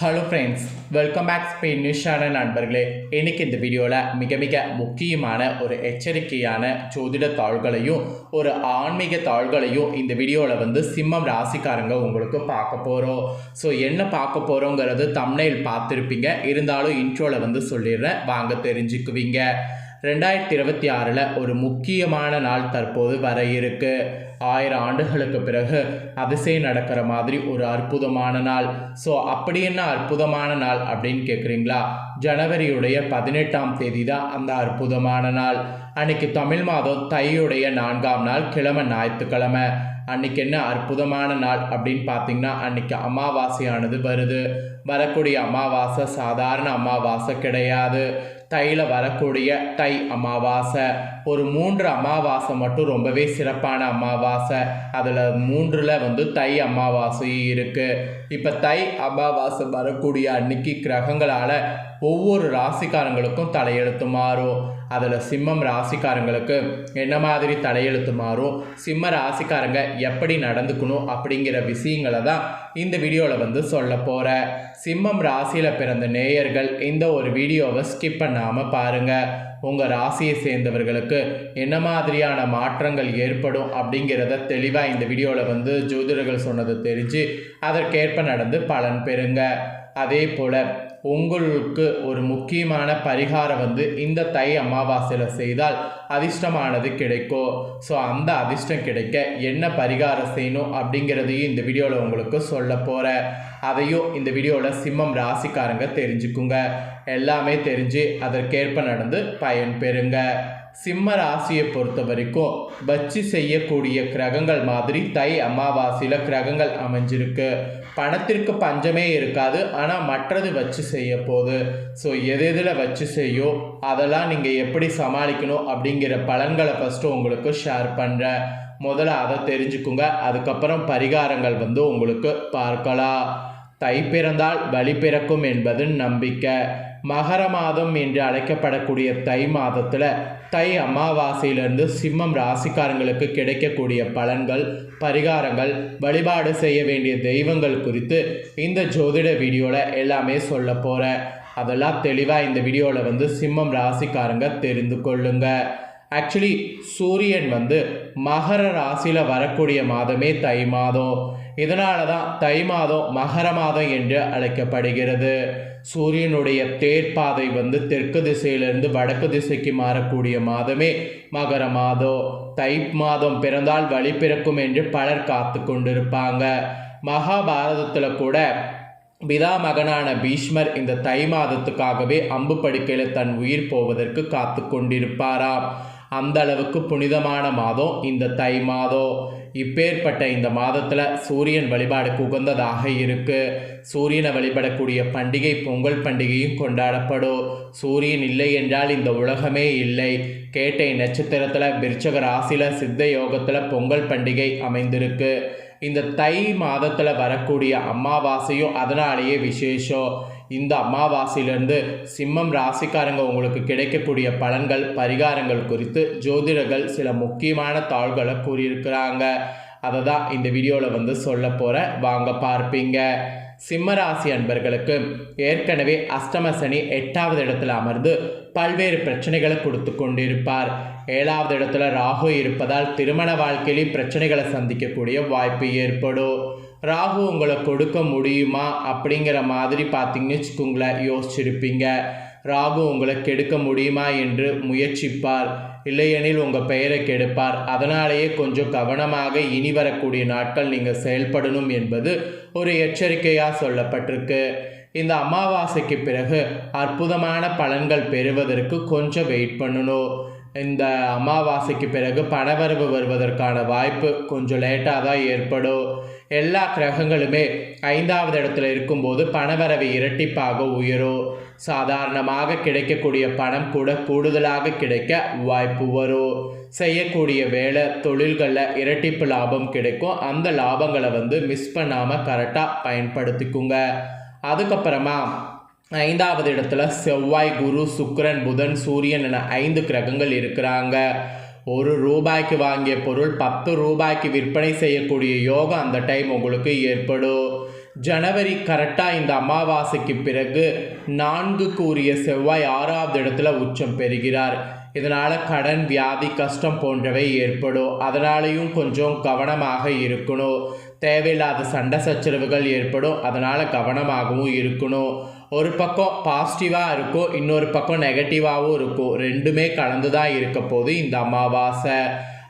Hello friends welcome back Spain news நண்பர்களே. இன்னைக்கு இந்த வீடியோவில் மிக மிக முக்கியமான ஒரு எச்சரிக்கையான ஜோதிட தாள்களையும் ஒரு ஆன்மீக தாள்களையும் இந்த வீடியோவில் வந்து சிம்மம் ராசிக்காரங்க உங்களுக்கு பார்க்க போகிறோம் ஸோ என்ன பார்க்க போகிறோங்கிறது தம்னையில் பார்த்துருப்பீங்க. இருந்தாலும் இன்ட்ரோவில் வந்து சொல்லிடுறேன். வாங்க தெரிஞ்சுக்குவீங்க. ரெண்டாயிரத்தி இருபத்தி ஆறில் ஒரு முக்கியமான நாள் தற்போது வர இருக்கு. ஆயிரம் ஆண்டுகளுக்கு பிறகு அதிசயம் நடக்கிற மாதிரி ஒரு அற்புதமான நாள். ஸோ அப்படி என்ன அற்புதமான நாள் அப்படின்னு கேட்குறீங்களா ஜனவரியுடைய பதினெட்டாம் தேதி தான் அந்த அற்புதமான நாள். அன்னைக்கு தமிழ் மாதம் தையுடைய நான்காம் நாள் கிழமை ஞாயிற்றுக்கிழமை. அன்னைக்கு என்ன அற்புதமான நாள் அப்படின்னு பார்த்தீங்கன்னா அன்னைக்கு அமாவாசையானது வருது. வரக்கூடிய அமாவாசை சாதாரண அமாவாசை கிடையாது. தையில் வரக்கூடிய தை அமாவாசை. ஒரு மூன்று அமாவாசை மட்டும் ரொம்பவே சிறப்பான அமாவாசை. அதில் மூன்றில் வந்து தை அமாவாசையும் இருக்குது இப்போ தை அமாவாசை வரக்கூடிய அன்னைக்கு கிரகங்களால் ஒவ்வொரு ராசிக்காரங்களுக்கும் தலையெழுத்து மாறும். அதில் சிம்மம் ராசிக்காரங்களுக்கு என்ன மாதிரி தலையெழுத்து மாறும்? சிம்ம ராசிக்காரங்க எப்படி நடந்துக்கணும் அப்படிங்கிற விஷயங்களை தான் இந்த வீடியோவில் வந்து சொல்ல போகிறேன் சிம்மம் ராசியில் பிறந்த நேயர்கள் இந்த ஒரு வீடியோவை ஸ்கிப் பண்ண பண்ணாமல் பாருங்கள் உங்கள் ராசியை சேர்ந்தவர்களுக்கு என்ன மாதிரியான மாற்றங்கள் ஏற்படும் அப்படிங்கிறத தெளிவாக இந்த வீடியோவில் வந்து ஜோதிடர்கள் சொன்னது தெரிஞ்சு அதற்கேற்ப நடந்து பலன் பெறுங்க. அதே போல் உங்களுக்கு ஒரு முக்கியமான பரிகாரம் வந்து இந்த தை அமாவாசையில் செய்தால் அதிர்ஷ்டமானது கிடைக்கும் ஸோ அந்த அதிர்ஷ்டம் கிடைக்க என்ன பரிகாரம் செய்யணும் அப்படிங்கிறதையும் இந்த வீடியோவில் உங்களுக்கு சொல்ல போகிறேன் அதையும் இந்த வீடியோவில் சிம்மம் ராசிக்காரங்க தெரிஞ்சுக்குங்க. எல்லாமே தெரிஞ்சு அதற்கேற்ப நடந்து பயன் பெறுங்க. சிம்ம ராசியை பொறுத்த வரைக்கும் வச்சு செய்யக்கூடிய கிரகங்கள் மாதிரி தை அமாவாசையில் கிரகங்கள் அமைஞ்சிருக்கு. பணத்திற்கு பஞ்சமே இருக்காது. ஆனால் மற்றது வச்சு செய்ய போகுது. ஸோ எது எதில் வச்சு செய்யும் அதெல்லாம் நீங்கள் எப்படி சமாளிக்கணும் அப்படிங்கிற பலன்களை ஃபஸ்ட்டு உங்களுக்கு ஷேர் பண்ணுறேன் முதல்ல அதை தெரிஞ்சுக்குங்க. அதுக்கப்புறம் பரிகாரங்கள் வந்து உங்களுக்கு பார்க்கலாம். தை பிறந்தால் வழி பிறக்கும் என்பது நம்பிக்கை. மகர மாதம் என்று அழைக்கப்படக்கூடிய தை மாதத்தில் தை அமாவாசையிலிருந்து சிம்மம் ராசிக்காரங்களுக்கு கிடைக்கக்கூடிய பலன்கள் பரிகாரங்கள் வழிபாடு செய்ய வேண்டிய தெய்வங்கள் குறித்து இந்த ஜோதிட வீடியோவில் எல்லாமே சொல்ல போகிறேன் அதெல்லாம் தெளிவாக இந்த வீடியோவில் வந்து சிம்மம் ராசிக்காரங்க தெரிந்து கொள்ளுங்க. ஆக்சுவலி சூரியன் வந்து மகர ராசியில் வரக்கூடிய மாதமே தை மாதம். இதனால தான் தை மாதம் மகர மாதம் என்று அழைக்கப்படுகிறது. சூரியனுடைய தேர்ப்பாதை வந்து தெற்கு திசையிலிருந்து வடக்கு திசைக்கு மாறக்கூடிய மாதமே மகர மாதம். தை மாதம் பிறந்தால் வழி பிறக்கும் என்று பலர் காத்து கொண்டிருப்பாங்க. மகாபாரதத்தில் கூட பிதா மகனான பீஷ்மர் இந்த தை மாதத்துக்காகவே அம்பு படுக்கையில் தன் உயிர் போவதற்கு காத்து கொண்டிருப்பாராம். அந்த அளவுக்கு புனிதமான மாதம் இந்த தை மாதம். இப்பேற்பட்ட இந்த மாதத்தில் சூரியன் வழிபாடுக்கு உகந்ததாக இருக்கு. சூரியனை வழிபடக்கூடிய பண்டிகை பொங்கல் பண்டிகையும் கொண்டாடப்படும். சூரியன் இல்லை என்றால் இந்த உலகமே இல்லை. கேட்டை நட்சத்திரத்தில் விருச்சக ராசியில் சித்த யோகத்தில் பொங்கல் பண்டிகை அமைந்திருக்கு. இந்த தை மாதத்தில் வரக்கூடிய அமாவாசையும் அதனாலேயே விசேஷம். இந்த அமாவாசையிலிருந்து சிம்மம் ராசிக்காரங்க உங்களுக்கு கிடைக்கக்கூடிய பலன்கள் பரிகாரங்கள் குறித்து ஜோதிடர்கள் சில முக்கியமான தாள்களை கூறியிருக்கிறாங்க. அதை தான் இந்த வீடியோவில் வந்து சொல்ல போகிறேன் வாங்க பார்ப்பீங்க. சிம்மராசி அன்பர்களுக்கு ஏற்கனவே அஷ்டம சனி எட்டாவது இடத்துல அமர்ந்து பல்வேறு பிரச்சனைகளை கொடுத்து கொண்டிருப்பார். ஏழாவது இடத்துல ராகு இருப்பதால் திருமண வாழ்க்கையிலேயும் பிரச்சனைகளை சந்திக்கக்கூடிய வாய்ப்பு ஏற்படும். ராகு உங்களை கொடுக்க முடியுமா அப்படிங்கிற மாதிரி பார்த்தீங்கன்னு வச்சுக்கோங்களேன் யோசிச்சிருப்பீங்க. ராகு உங்களை கெடுக்க முடியுமா என்று முயற்சிப்பார். இல்லையெனில் உங்கள் பெயரை கெடுப்பார். அதனாலேயே கொஞ்சம் கவனமாக இனி வரக்கூடிய நாட்கள் நீங்கள் செயல்படணும் என்பது ஒரு எச்சரிக்கையாக சொல்லப்பட்டிருக்கு. இந்த அமாவாசைக்கு பிறகு அற்புதமான பலன்கள் பெறுவதற்கு கொஞ்சம் வெயிட் பண்ணணும். இந்த அமாவாசைக்கு பிறகு பணவரவு வருவதற்கான வாய்ப்பு கொஞ்சம் லேட்டாக தான் ஏற்படும். எல்லா கிரகங்களுமே ஐந்தாவது இடத்துல இருக்கும்போது பணவரவு இரட்டிப்பாக உயரும். சாதாரணமாக கிடைக்கக்கூடிய பணம் கூட கூடுதலாக கிடைக்க வாய்ப்பு வரும். செய்யக்கூடிய வேலை தொழில்களில் இரட்டிப்பு லாபம் கிடைக்கும். அந்த லாபங்களை வந்து மிஸ் பண்ணாமல் கரெக்டாக பயன்படுத்திக்குங்க. அதுக்கப்புறமா ஐந்தாவது இடத்துல செவ்வாய் குரு சுக்ரன் புதன் சூரியன் என ஐந்து கிரகங்கள் இருக்கிறாங்க. ஒரு ரூபாய்க்கு வாங்கிய பொருள் பத்து ரூபாய்க்கு விற்பனை செய்யக்கூடிய யோகம் அந்த டைம் உங்களுக்கு ஏற்படும். ஜனவரி கரெக்டாக இந்த அமாவாசைக்கு பிறகு நான்கு கூறிய செவ்வாய் ஆறாவது இடத்துல உச்சம் பெறுகிறார். இதனால் கடன் வியாதி கஷ்டம் போன்றவை ஏற்படும். அதனாலையும் கொஞ்சம் கவனமாக இருக்கணும். தேவையில்லாத சண்டை சச்சரவுகள் ஏற்படும். அதனால் கவனமாகவும் இருக்கணும். ஒரு பக்கம் பாசிட்டிவாக இருக்கும் இன்னொரு பக்கம் நெகட்டிவாகவும் இருக்கும் ரெண்டுமே கலந்து தான் இருக்க போது இந்த அமாவாசை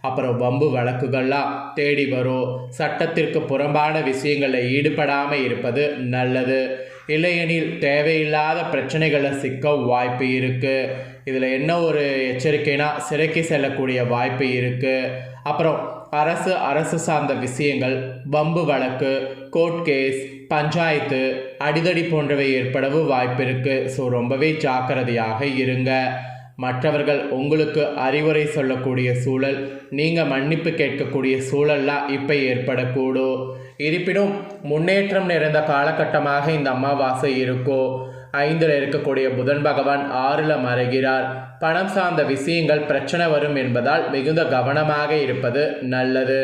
அப்புறம் வம்பு வழக்குகள்லாம் தேடி வரும். சட்டத்திற்கு புறம்பான விஷயங்களில் ஈடுபடாமல் இருப்பது நல்லது. இல்லையெனில் தேவையில்லாத பிரச்சனைகளை சிக்க வாய்ப்பு இருக்குது இதில் என்ன ஒரு எச்சரிக்கைனா சிறைக்கு செல்லக்கூடிய வாய்ப்பு இருக்குது அப்புறம் அரசு அரசு சார்ந்த விஷயங்கள் வம்பு வழக்கு கோர்ட் கேஸ் பஞ்சாயத்து அடிதடி போன்றவை ஏற்படவும் வாய்ப்பிருக்கு. ஸோ ரொம்பவே ஜாக்கிரதையாக இருங்க. மற்றவர்கள் உங்களுக்கு அறிவுரை சொல்லக்கூடிய சூழல் நீங்கள் மன்னிப்பு கேட்கக்கூடிய சூழல்லாம் இப்போ ஏற்படக்கூடும். இருப்பினும் முன்னேற்றம் நிறைந்த காலகட்டமாக இந்த அமாவாசை இருக்கும் ஐந்தில் இருக்கக்கூடிய புதன் பகவான் ஆறில் மறைகிறார். பணம் சார்ந்த விஷயங்கள் பிரச்சனை வரும் என்பதால் மிகுந்த கவனமாக இருப்பது நல்லது.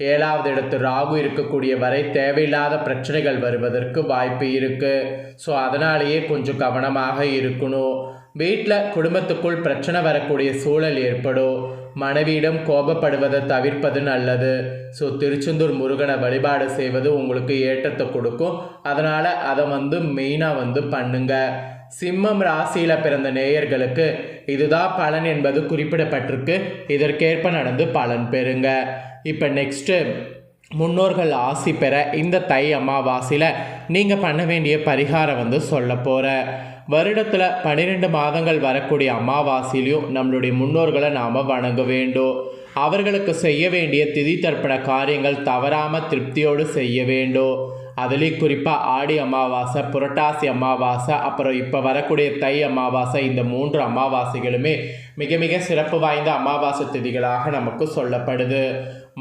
ஏழாவது இடத்து ராகு இருக்கக்கூடிய வரை தேவையில்லாத பிரச்சனைகள் வருவதற்கு வாய்ப்பு இருக்குது ஸோ அதனாலேயே கொஞ்சம் கவனமாக இருக்கணும். வீட்டில் குடும்பத்துக்குள் பிரச்சனை வரக்கூடிய சூழல் ஏற்படும். மனைவியிடம் கோபப்படுவதை தவிர்ப்பது நல்லது. ஸோ திருச்செந்தூர் முருகனை வழிபாடு செய்வது உங்களுக்கு ஏற்றத்தை கொடுக்கும். அதனால் அதை வந்து மெயினாக வந்து பண்ணுங்க. சிம்மம் ராசியில் பிறந்த நேயர்களுக்கு இதுதான் பலன் என்பது குறிப்பிடப்பட்டிருக்கு. இதற்கேற்ப நடந்து பலன் பெறுங்க. இப்போ நெக்ஸ்ட்டு முன்னோர்கள் ஆசி பெற இந்த தை அமாவாசையில் நீங்கள் பண்ண வேண்டிய பரிகாரம் வந்து சொல்ல போகிற வருடத்தில் பன்னிரெண்டு மாதங்கள் வரக்கூடிய அமாவாசையிலையும் நம்மளுடைய முன்னோர்களை நாம் வணங்க வேண்டும். அவர்களுக்கு செய்ய வேண்டிய திதி தர்ப்பண காரியங்கள் தவறாமல் திருப்தியோடு செய்ய வேண்டும். அதுலேயும் குறிப்பாக ஆடி அமாவாசை புரட்டாசி அமாவாசை அப்புறம் இப்போ வரக்கூடிய தை அமாவாசை இந்த மூன்று அமாவாசைகளுமே மிக மிக சிறப்பு வாய்ந்த அமாவாசை திதிகளாக நமக்கு சொல்லப்படுது.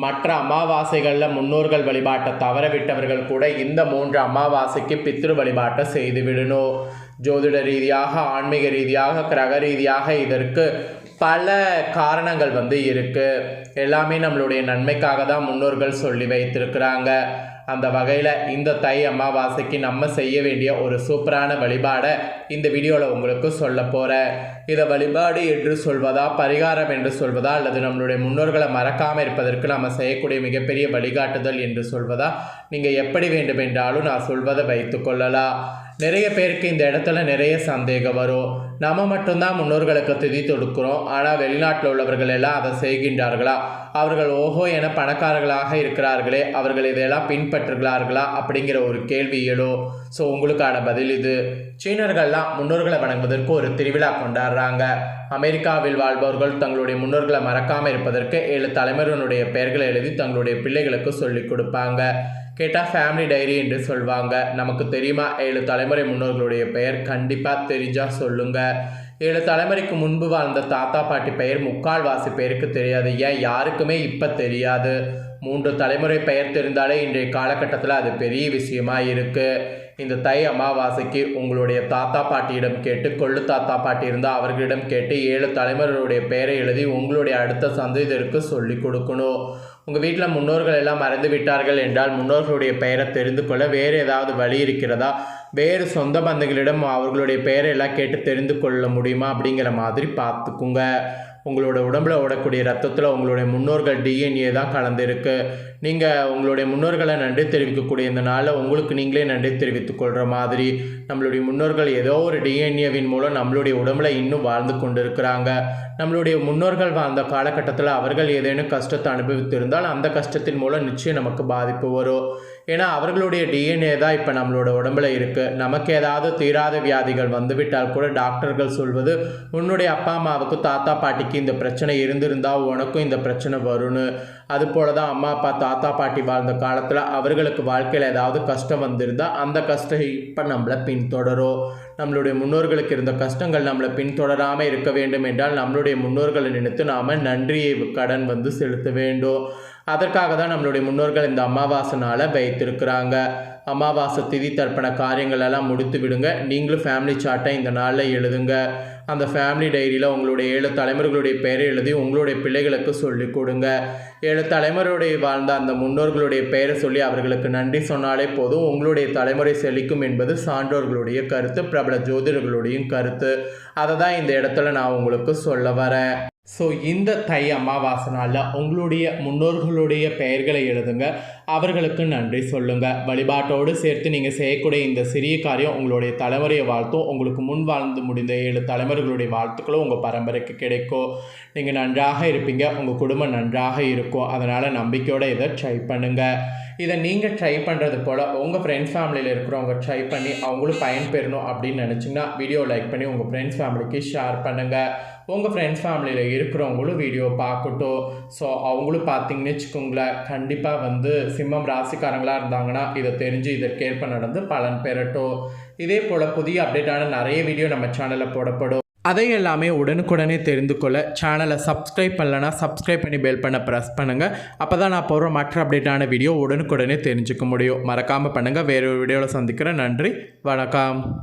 மற்ற அமாவாசைகளில் முன்னோர்கள் வழிபாட்டை தவற விட்டவர்கள் கூட இந்த மூன்று அமாவாசைக்கு பித்ரு வழிபாட்டை செய்து விடணும். ஜோதிட ரீதியாக ஆன்மீக ரீதியாக கிரக ரீதியாக இதற்கு பல காரணங்கள் வந்து இருக்குது எல்லாமே நம்மளுடைய நன்மைக்காக தான் முன்னோர்கள் சொல்லி வைத்திருக்கிறாங்க. அந்த வகையில் இந்த தை அமாவாசைக்கு நம்ம செய்ய வேண்டிய ஒரு சூப்பரான வழிபாடை இந்த வீடியோவில் உங்களுக்கு சொல்ல போகிறேன் இதை வழிபாடு என்று சொல்வதா பரிகாரம் என்று சொல்வதா அல்லது நம்மளுடைய முன்னோர்களை மறக்காமல் இருப்பதற்கு நம்ம செய்யக்கூடிய மிகப்பெரிய வழிகாட்டுதல் என்று சொல்வதா நீங்கள் எப்படி வேண்டுமென்றாலும் நான் சொல்வதை வைத்து கொள்ளலாம். நிறைய பேருக்கு இந்த இடத்துல நிறைய சந்தேகம் வரும். நம்ம மட்டும்தான் முன்னோர்களுக்கு திதி தொடுக்கிறோம். ஆனால் வெளிநாட்டில் உள்ளவர்கள் எல்லாம் அதை செய்கின்றார்களா? அவர்கள் ஓஹோ என பணக்காரர்களாக இருக்கிறார்களே அவர்கள் இதையெல்லாம் பின்பற்றுகிறார்களா? அப்படிங்கிற ஒரு கேள்வி எழும். ஸோ உங்களுக்கான பதில் இது. சீனர்கள்லாம் முன்னோர்களை வணங்குவதற்கு ஒரு திருவிழா கொண்டாடுறாங்க. அமெரிக்காவில் வாழ்பவர்கள் தங்களுடைய முன்னோர்களை மறக்காமல் இருப்பதற்கு ஏழு தலைமுறையினுடைய பெயர்களை எழுதி தங்களுடைய பிள்ளைகளுக்கு சொல்லிக் கொடுப்பாங்க. கேட்டால் ஃபேமிலி டைரி என்று சொல்வாங்க. நமக்கு தெரியுமா? ஏழு தலைமுறை முன்னோர்களுடைய பெயர்? கண்டிப்பாக தெரிஞ்சால் சொல்லுங்கள் ஏழு தலைமுறைக்கு முன்பு வாழ்ந்த தாத்தா பாட்டி பெயர் முக்கால்வாசி பேருக்கு தெரியாது. ஏன்? யாருக்குமே இப்போ தெரியாது. மூன்று தலைமுறை பெயர் தெரிந்தாலே இன்றைய காலகட்டத்தில் அது பெரிய விஷயமா இருக்குது இந்த தை அமாவாசைக்கு உங்களுடைய தாத்தா பாட்டியிடம் கேட்டு கொள்ளு தாத்தா பாட்டி இருந்தால் அவர்களிடம் கேட்டு ஏழு தலைமுறையுடைய பெயரை எழுதி உங்களுடைய அடுத்த சந்ததியருக்கு சொல்லி கொடுக்கணும். உங்கள் வீட்டில் முன்னோர்கள் எல்லாம் மறந்து விட்டார்கள் என்றால் முன்னோர்களுடைய பெயரை தெரிந்து கொள்ள வேறு ஏதாவது வழி இருக்கிறதா? வேறு சொந்த பந்தங்களிடம் அவர்களுடைய பெயரை எல்லாம் கேட்டு தெரிந்து கொள்ள முடியுமா? அப்படிங்கிற மாதிரி பார்த்துக்குங்க. உங்களோட உடம்புல ஓடக்கூடிய ரத்தத்தில் உங்களுடைய முன்னோர்கள் டிஎன்ஏ தான் கலந்துருக்கு. நீங்கள் உங்களுடைய முன்னோர்களை நன்றி தெரிவிக்கக்கூடிய இந்த நாளில் உங்களுக்கு நீங்களே நன்றி தெரிவித்துக் கொள்கிற மாதிரி நம்மளுடைய முன்னோர்கள் ஏதோ ஒரு டிஎன்ஏவின் மூலம் நம்மளுடைய உடம்புல இன்னும் வாழ்ந்து கொண்டு இருக்கிறாங்க நம்மளுடைய முன்னோர்கள் வாழ்ந்த காலகட்டத்தில் அவர்கள் ஏதேனும் கஷ்டத்தை அனுபவித்திருந்தால் அந்த கஷ்டத்தின் மூலம் நிச்சயம் நமக்கு பாதிப்பு வரும். ஏன்னா அவர்களுடைய டிஎன்ஏ தான் இப்போ நம்மளோட உடம்புல இருக்குது நமக்கு ஏதாவது தீராத வியாதிகள் வந்துவிட்டால் கூட டாக்டர்கள் சொல்வது உன்னுடைய அப்பா அம்மாவுக்கு தாத்தா பாட்டிக்கு இந்த பிரச்சனை இருந்திருந்தால் உனக்கும் இந்த பிரச்சனை வரும்னு. அது போல தான் அம்மா அப்பா தாத்தா பாட்டி வாழ்ந்த காலத்தில் அவர்களுக்கு வாழ்க்கையில் ஏதாவது கஷ்டம் வந்திருந்தால் அந்த கஷ்டம் இப்போ நம்மளை பின்தொடரும் நம்மளுடைய முன்னோர்களுக்கு இருந்த கஷ்டங்கள் நம்மளை பின்தொடராமல் இருக்க வேண்டும் என்றால் நம்மளுடைய முன்னோர்களை நினைத்து நாம் நன்றியை கடன் வந்து செலுத்த வேண்டும். அதற்காக தான் நம்மளுடைய முன்னோர்கள் இந்த அமாவாசை நாளை வைத்திருக்கிறாங்க. அமாவாசை திதி தர்ப்பண காரியங்களெல்லாம் முடித்து விடுங்க. நீங்களும் ஃபேமிலி சார்ட்டை இந்த நாளில் எழுதுங்க. அந்த ஃபேமிலி டைரியில் உங்களுடைய ஏழு தலைமுறைகளுடைய பெயரை எழுதி உங்களுடைய பிள்ளைகளுக்கு சொல்லிக் கொடுங்க. ஏழு தலைமுறையுடைய வாழ்ந்த அந்த முன்னோர்களுடைய பெயரை சொல்லி அவர்களுக்கு நன்றி சொன்னாலே போதும். உங்களுடைய தலைமுறை செழிக்கும் என்பது சான்றோர்களுடைய கருத்து பிரபல ஜோதிடர்களுடையும் கருத்து. அதை தான் இந்த இடத்துல நான் உங்களுக்கு சொல்ல வரேன். ஸோ இந்த தை அமாவாசை நாளில் உங்களுடைய முன்னோர்களுடைய பெயர்களை எழுதுங்க. அவர்களுக்கு நன்றி சொல்லுங்கள் வழிபாட்டோடு சேர்த்து நீங்கள் செய்யக்கூடிய இந்த சிறிய காரியம் உங்களுடைய தலைமுறையை வாழ்த்தும். உங்களுக்கு முன் வாழ்ந்து முடிந்த ஏழு தலைமுறைகளுடைய வாழ்த்துக்களும் உங்கள் பரம்பரைக்கு கிடைக்கும். நீங்கள் நன்றாக இருப்பீங்க. உங்கள் குடும்பம் நன்றாக இருக்கும். அதனால் நம்பிக்கையோடு இதை ட்ரை பண்ணுங்கள் இதை நீங்கள் ட்ரை பண்ணுறது போல் உங்கள் ஃப்ரெண்ட்ஸ் ஃபேமிலியில் இருக்கிறவங்க ட்ரை பண்ணி அவங்களும் பயன்பெறணும் அப்படின்னு நினச்சிங்கன்னா வீடியோ லைக் பண்ணி உங்கள் ஃப்ரெண்ட்ஸ் ஃபேமிலிக்கு ஷேர் பண்ணுங்கள் உங்கள் ஃப்ரெண்ட்ஸ் ஃபேமிலியில் இருக்கிறவங்களும் வீடியோ பார்க்கட்டும். ஸோ அவங்களும் பார்த்தீங்கன்னு வச்சுக்கோங்களேன் கண்டிப்பாக வந்து சிம்மம் ராசிக்காரங்களாக இருந்தாங்கன்னா இதை தெரிஞ்சு இதற்கேற்ப நடந்து பலன் பெறட்டும். இதே போல் புதிய அப்டேட்டான நிறைய வீடியோ நம்ம சேனலில் போடப்படும். அதை எல்லாமே உடனுக்குடனே தெரிந்து கொள்ள சேனலை சப்ஸ்கிரைப் பண்ணலன்னா சப்ஸ்கிரைப் பண்ணி பெல் பண்ண ப்ரெஸ் பண்ணுங்கள் அப்போ தான் நான் போகிற மற்ற அப்டேட்டான வீடியோ உடனுக்குடனே தெரிஞ்சுக்க முடியும். மறக்காமல் பண்ணுங்கள் வேறு ஒரு வீடியோவில் சந்திக்கிறேன். நன்றி. வணக்கம்.